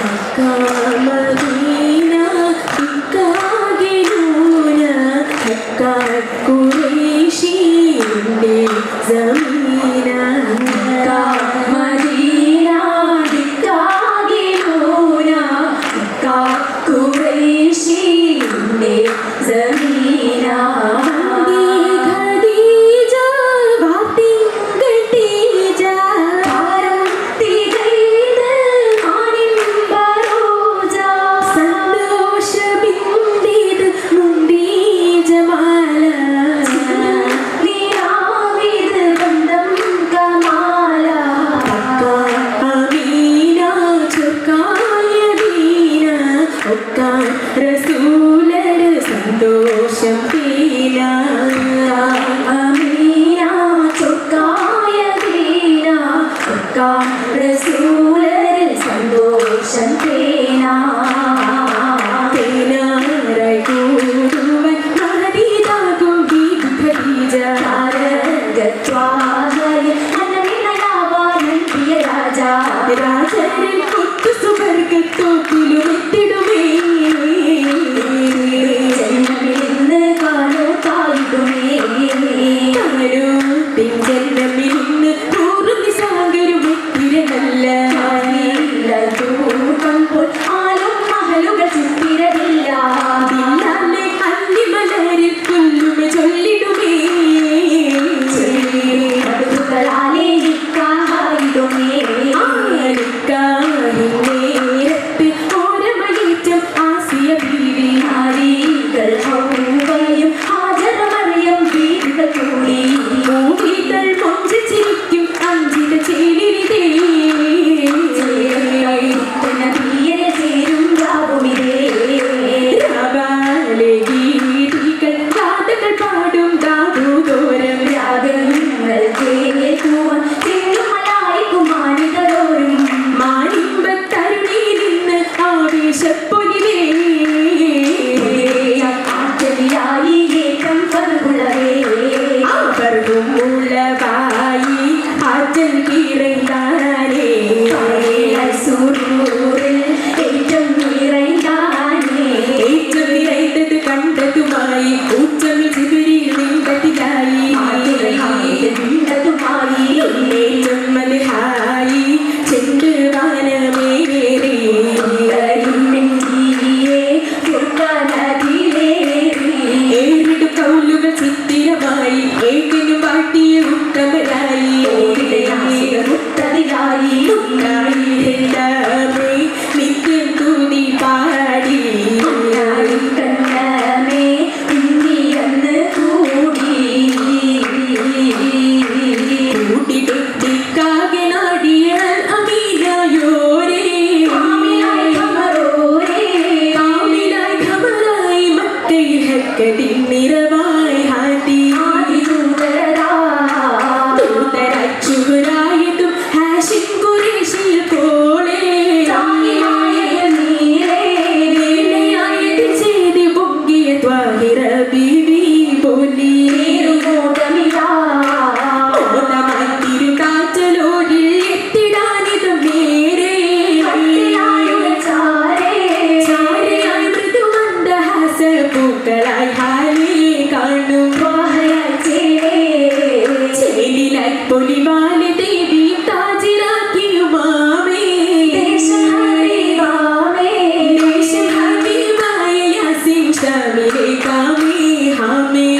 Come on, my dear. മക്കാം റസൂലരിൽ സന്തോഷം തേനാ. രാജരിൽ കുത്തു സുബർഗത്തോട്ടിലും എത്തിടും ইসলামী কামি হামে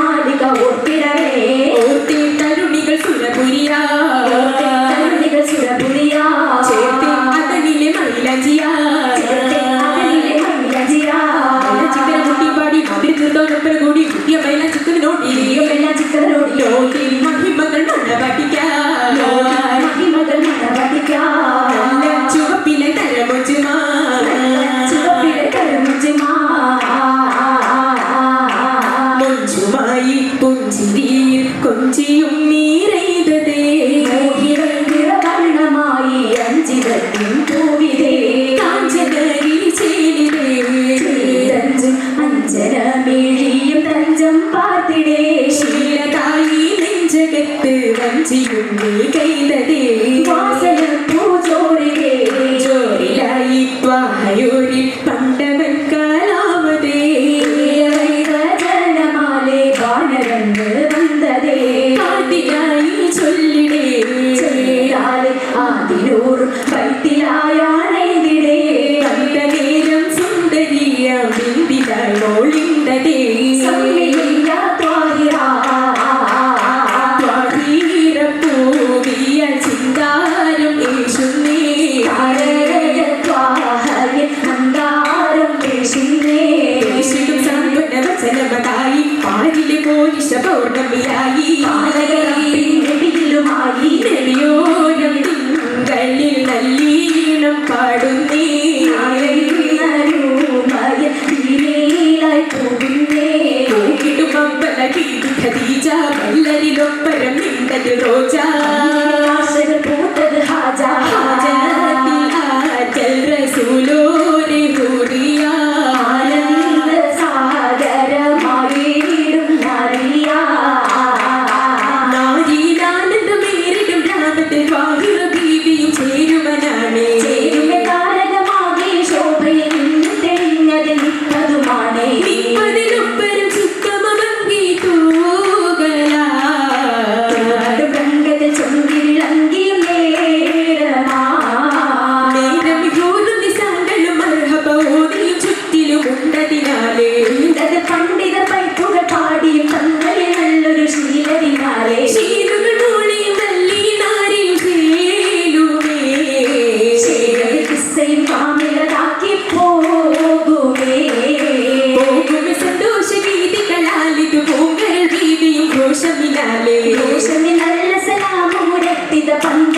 ஆயோரி பண்டவன் கலாவதே ஜலமாலே வானரங்கு வந்ததே ஆதியாயி சொல்லிடே செய்யாலே ஆதிரூர் வைத்தியாயானைதிடே அந்த நேரம் சுந்தரிய வீதிகள் ஒளிந்ததே சொல்லிடே പോലിശ പൗർണമിയായി നെടിയോരം തിങ്കളിൽ നല്ലീണം പാടുന്നേ. ഗീതി ഖദീജ വല്ലരിലൊപ്പരം നിന്നത് റോജ. ശീലത്തിനാലേ ഉന്നത പണ്ഡിതർ പൈപ്പുക പാടിയും തങ്ങളെ നല്ലൊരു ശീലത്തിനാലേ. ശീലുകൾ മൂളിയും നല്ലീനാരിയും കേലുമേ ശീലകൾ കിസ്സയും കാമിലതാക്കി പോകുമേ പോകുമേ സന്തോഷ ഗീതികളാൽ ഇത് പൂങ്കൾ വീതിയും ഘോഷമിനാലേ. ഘോഷമി നല്ല സലാമുരത്തിത പന്ത